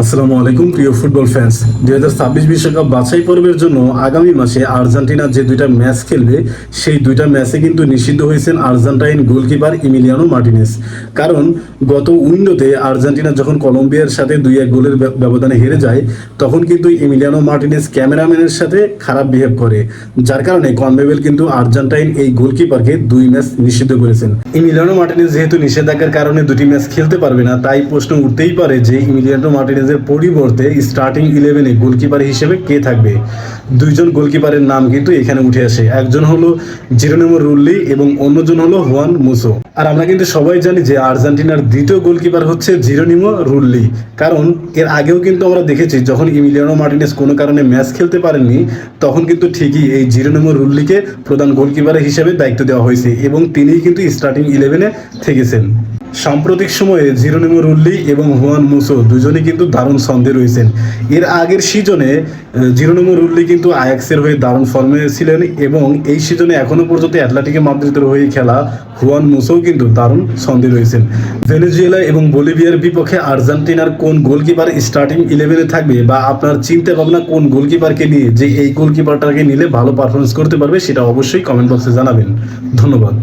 আসসালামু আলাইকুম, প্রিয় ফুটবল ফ্যান্স দুই হাজার ছাব্বিশ বিশ্বকাপ বাছাই পর্বের জন্য আগামী মাসে আর্জেন্টিনা যে দুইটা ম্যাচ খেলবে, সেই দুইটা ম্যাচে কিন্তু নিষিদ্ধ হয়েছেন আর্জেন্টাইন গোলকিপার ইমিলিয়ানো মার্টিনেস। কারণ গত উইন্ডোতে আর্জেন্টিনা যখন কলম্বিয়ার সাথে দুই এক গোলের ব্যবধানে হেরে যায়, তখন কিন্তু ইমিলিয়ানো মার্টিনেস ক্যামেরাম্যানের সাথে খারাপ বিহেভ করে। যার কারণে কনমেবেল কিন্তু আর্জেন্টাইন এই গোলকিপারকে দুই ম্যাচ নিষিদ্ধ করেছেন। ইমিলিয়ানো মার্টিনেস যেহেতু নিষেধাজ্ঞার কারণে দুটি ম্যাচ খেলতে পারবে না, তাই প্রশ্ন উঠতেই পারে যে ইমিলিয়ানো মার্টিনেজের পরিবর্তে স্টার্টিং ইলেভেনে গোলকিপার হিসেবে কে থাকবে? দুইজন গোলকিপারের নাম কিন্তু এখানে উঠে আসে। একজন হলো জিরোনেমো রুল্লি এবং অন্যজন হলো হুয়ান মুসো। আর আমরা কিন্তু সবাই জানি যে আর্জেন্টিনার দ্বিতীয় গোলকিপার হচ্ছে জিরোনিমো রুল্লি। কারণ এর আগেও কিন্তু আমরা দেখেছি, যখন ইমিলিয়ানো মার্টিনেস কোনো কারণে ম্যাচ খেলতে পারেননি, তখন কিন্তু ঠিকই এই জিরোনিমো রুল্লিকে প্রধান গোলকিপার হিসেবে দায়িত্ব দেওয়া হয়েছে এবং তিনিই কিন্তু স্টার্টিং ইলেভেনে থেকেছেন। সাম্প্রতিক সময়ে জিরোনিমো রুল্লি এবং হুয়ান মুসো দুজনেই কিন্তু দারুণ ছন্দে রয়েছেন। এর আগের সিজনে জিরোনিমো রুল্লি কিন্তু আয়াক্সের হয়ে দারুণ ফর্মে ছিলেন এবং এই সিজনে এখনও পর্যন্ত অ্যাটলেটিকে মাদ্রিদের হয়ে খেলা হুয়ান মুসোও কিন্তু দারুণ ছন্দে রয়েছেন। ভেনেজুয়েলা এবং বলিভিয়ার বিপক্ষে আর্জেন্টিনার কোন গোলকিপার স্টার্টিং ইলেভেনে থাকবে বা আপনার চিন্তা ভাবনা কোন গোলকিপারকে নিয়ে যে এই গোলকিপারটাকে নিলে ভালো পারফরমেন্স করতে পারবে সেটা অবশ্যই কমেন্ট বক্সে জানাবেন। ধন্যবাদ।